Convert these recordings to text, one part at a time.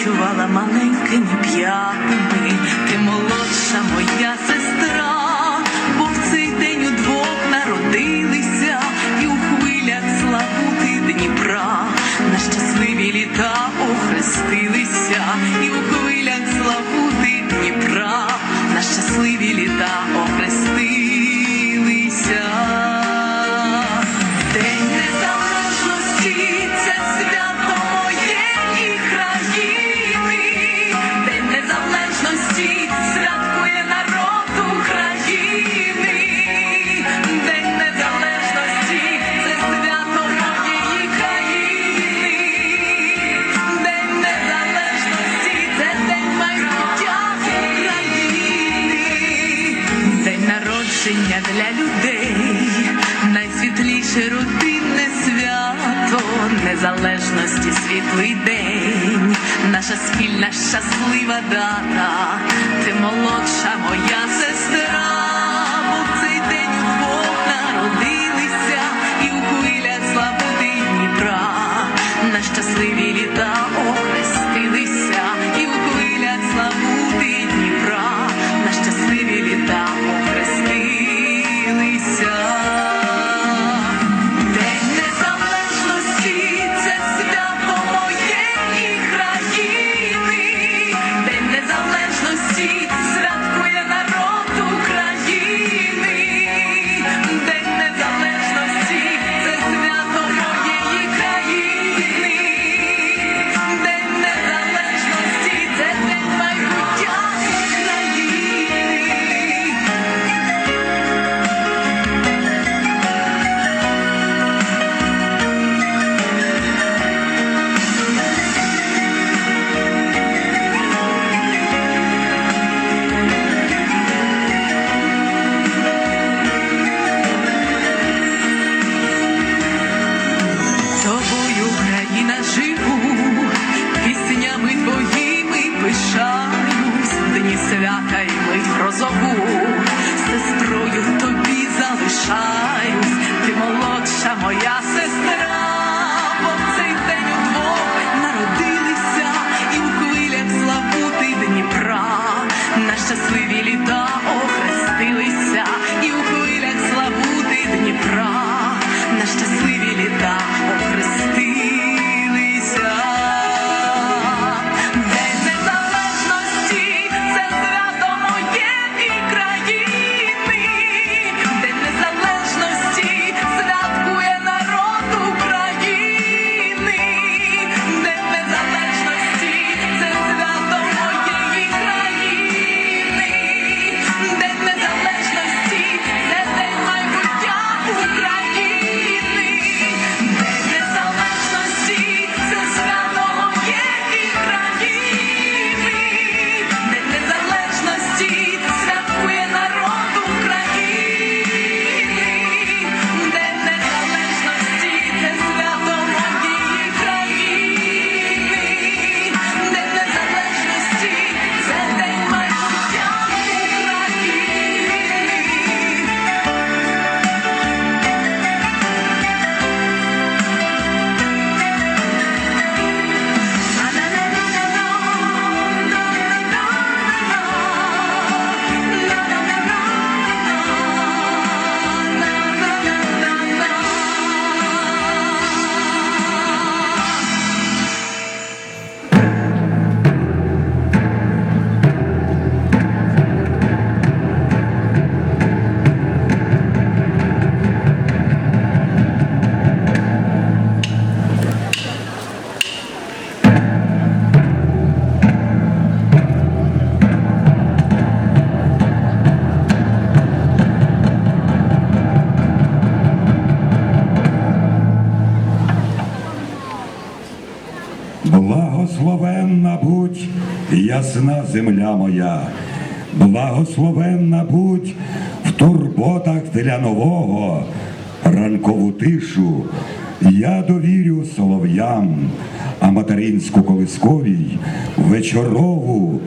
відчувала маленькими п'ятами, ти молодша моя сестра. да. that day. прекрасна земля моя, благословенна будь в турботах для нового, ранкову тишу. Я довірю солов'ям, а материнську колисковій вечорову.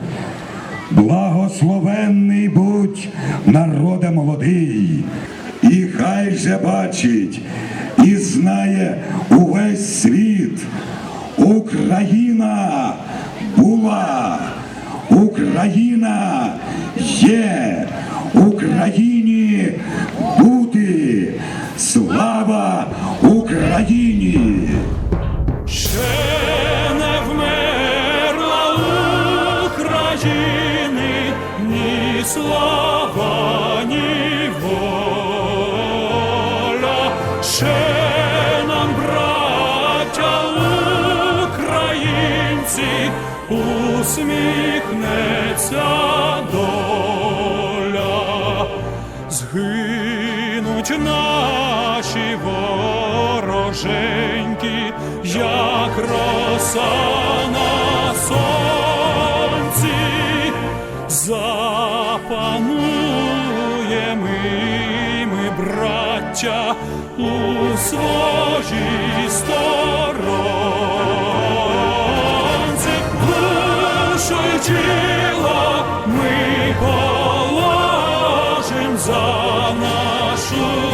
Благословенний будь народе молодий, і хай же бачить і знає увесь світ. Україна була. Україна є, Україні вороженьки, як роса на сонці, запануємо ми, браття, у своїй сторонці, душу ми положим за нашу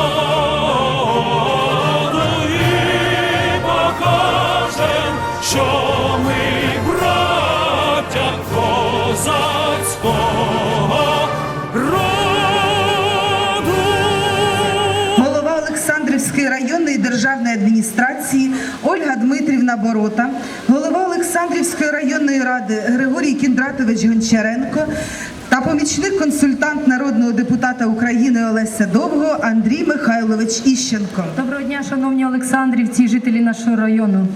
Олександрівської районної державної адміністрації Ольга Дмитрівна Борота, голова Олександрівської районної ради Григорій Кіндратович Гончаренко та помічник консультант народного депутата України Олеся Довго Андрій Михайлович Іщенко. Доброго дня, шановні Олександрівці, жителі нашого району.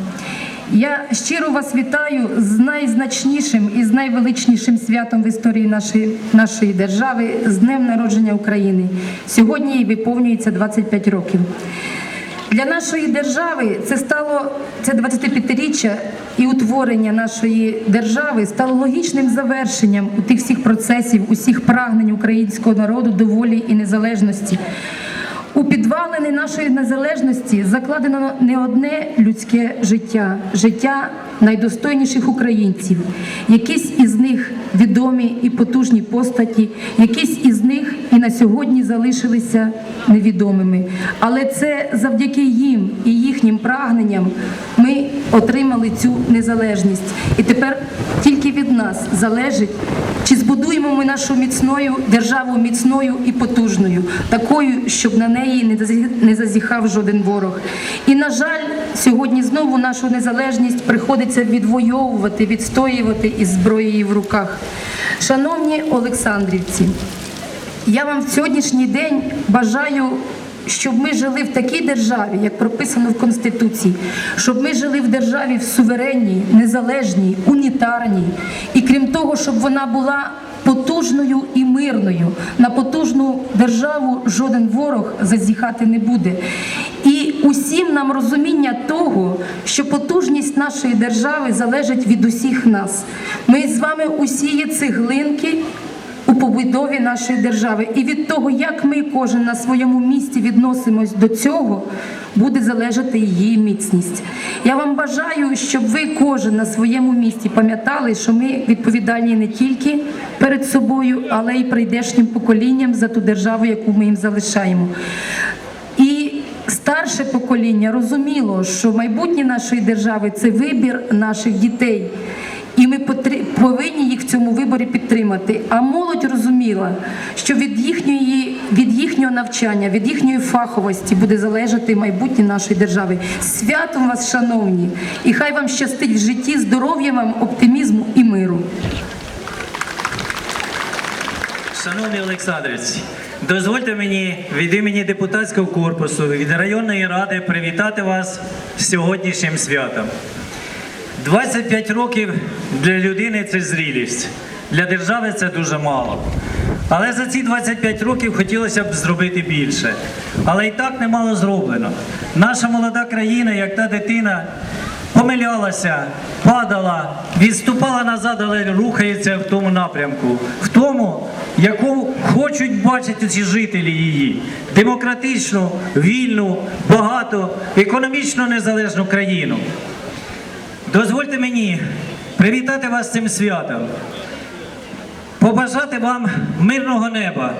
Я щиро вас вітаю з найзначнішим і з найвеличнішим святом в історії нашої, нашої держави з Днем народження України. Сьогодні їй виповнюється 25 років. Для нашої держави це стало це 25-річчя і утворення нашої держави стало логічним завершенням у тих всіх процесів, усіх прагнень українського народу до волі і незалежності. У підвалини нашої незалежності закладено не одне людське життя, життя найдостойніших українців. Якісь із них відомі і потужні постаті, якісь із них і на сьогодні залишилися невідомими. Але це завдяки їм і їхнім прагненням ми отримали цю незалежність. І тепер тільки від нас залежить. Чи збудуємо ми нашу міцною державу міцною і потужною, такою, щоб на неї не зазіхав жоден ворог? І на жаль, сьогодні знову нашу незалежність приходиться відвоювати, відстоювати із зброєю в руках. Шановні Олександрівці, я вам в сьогоднішній день бажаю, щоб ми жили в такій державі, як прописано в Конституції, щоб ми жили в державі в суверенній, незалежній, унітарній, і крім того, щоб вона була потужною і мирною. На потужну державу жоден ворог зазіхати не буде. І усім нам розуміння того, що потужність нашої держави залежить від усіх нас. Ми з вами усі є цеглинки у побудові нашої держави. І від того, як ми кожен на своєму місці відносимось до цього, буде залежати її міцність. Я вам бажаю, щоб ви кожен на своєму місці пам'ятали, що ми відповідальні не тільки перед собою, але й прийдешнім поколінням за ту державу, яку ми їм залишаємо. І старше покоління розуміло, що майбутнє нашої держави це вибір наших дітей. І ми повинні їх в цьому виборі підтримати. А молодь розуміла, що від їхньої від їхнього навчання, від їхньої фаховості буде залежати майбутнє нашої держави. Святом вас, шановні, і хай вам щастить в житті, здоров'я вам, оптимізму і миру. Шановні Олександрівці, дозвольте мені від імені депутатського корпусу від районної ради привітати вас з сьогоднішнім святом. 25 років для людини це зрілість, для держави це дуже мало. Але за ці 25 років хотілося б зробити більше. але й так немало зроблено. Наша молода країна, як та дитина, помилялася, падала, відступала назад, але рухається в тому напрямку, в тому, яку хочуть бачити ці жителі її. Демократичну, вільну, багату, економічно незалежну країну. Дозвольте мені привітати вас з цим святом, побажати вам мирного неба,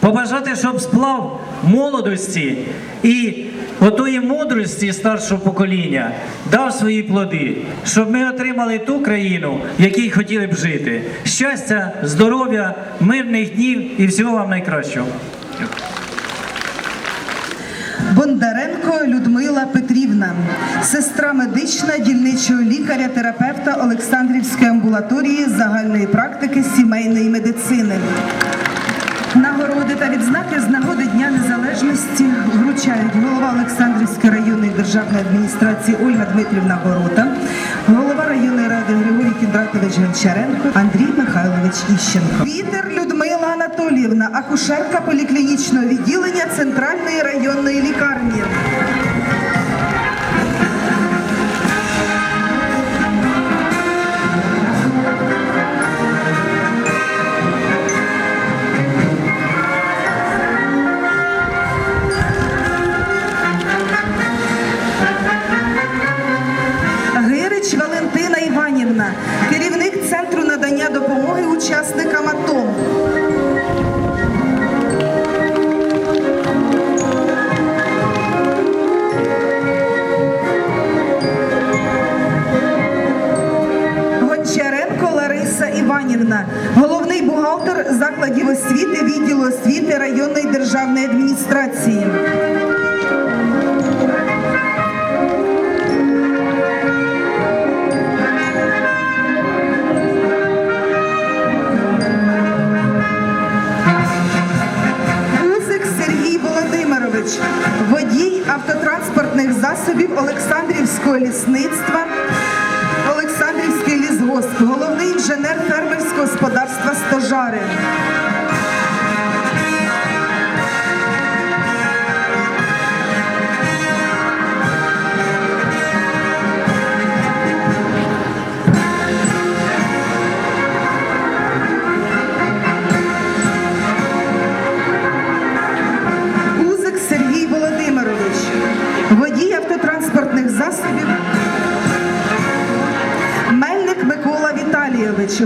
побажати, щоб сплав молодості і отої мудрості старшого покоління дав свої плоди, щоб ми отримали ту країну, в якій хотіли б жити. Щастя, здоров'я, мирних днів і всього вам найкращого. Бондаренко Людмила Петрівна, сестра медична дільничого лікаря-терапевта Олександрівської амбулаторії загальної практики сімейної медицини. Нагороди та відзнаки з нагоди Дня Незалежності вручають голова Олександрівської районної державної адміністрації Ольга Дмитрівна Борота, голова районної ради Григорій Кіндратович Гончаренко, Андрій Михайлович Іщенко. Вітер Людмила Анатоліївна, акушерка поліклінічного відділення Центральної районної лікарні. Олександрівського лісництва, Олександрівський лісгосп, головний інженер фермерського господарства Стожари. Віталійович,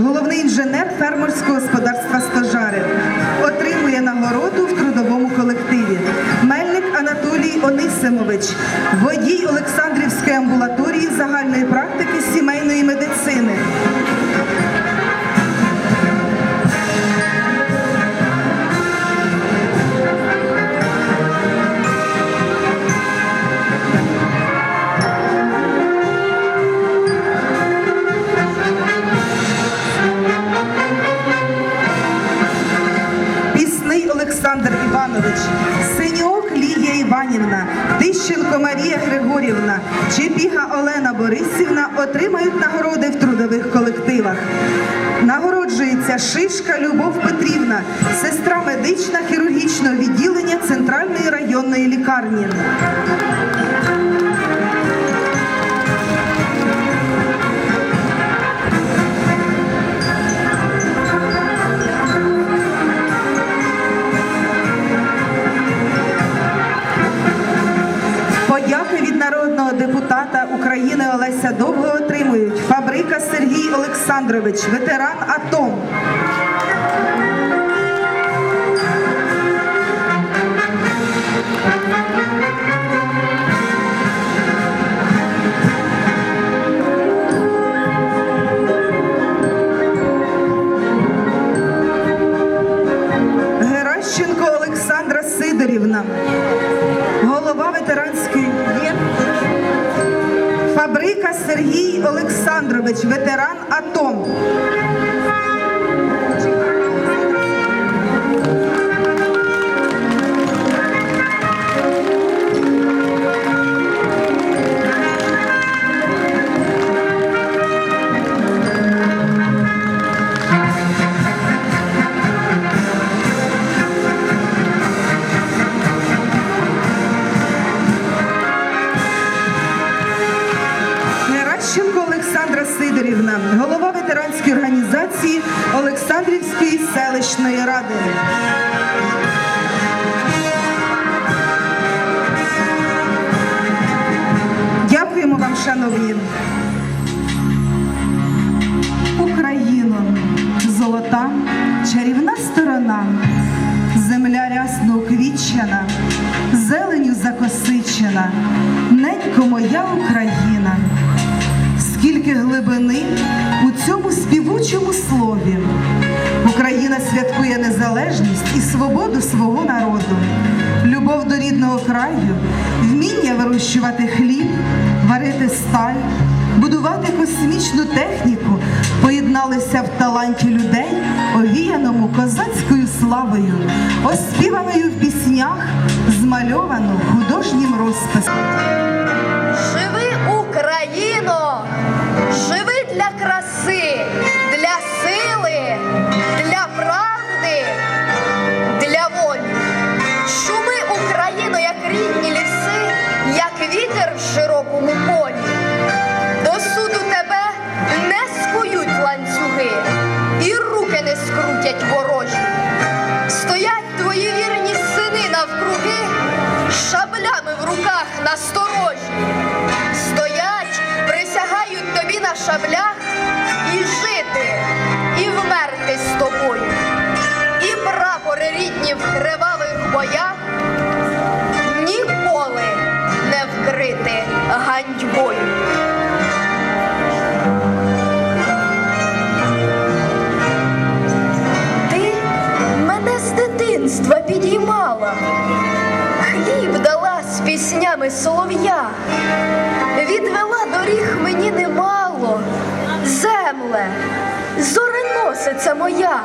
Отримають нагороди в трудових колективах. Нагороджується Шишка Любов Петрівна, сестра медична хірургічного відділення Центральної районної лікарні. Олександрович, ветеран АТО. Геращенко Олександра Сидорівна, голова ветеранської. Фабрика Сергій Олександрович, ветеран АТО. Праці Олександрівської селищної ради. Дякуємо вам, шановні. Україно, золота, чарівна сторона, земля рясно уквічена, зеленю закосичена, ненько моя Україна, скільки глибини у цьому співучому слові. Україна святкує незалежність і свободу свого народу, любов до рідного краю, вміння вирощувати хліб, варити сталь, будувати космічну техніку, поєдналися в таланті людей, овіяному козацькою славою, оспіваною в піснях, змальовану художнім розписом. Кривавих ніколи не вкрити ганьбою. Ти мене з дитинства підіймала, хліб дала з піснями солов'я, відвела доріг мені немало, земле, зореносиця моя,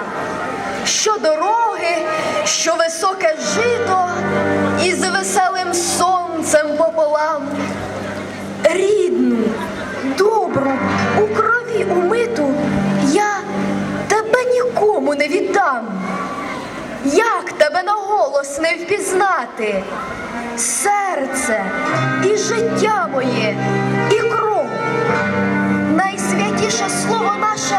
що дороги, голос не впізнати? Серце і життя моє, і кров. Найсвятіше слово наше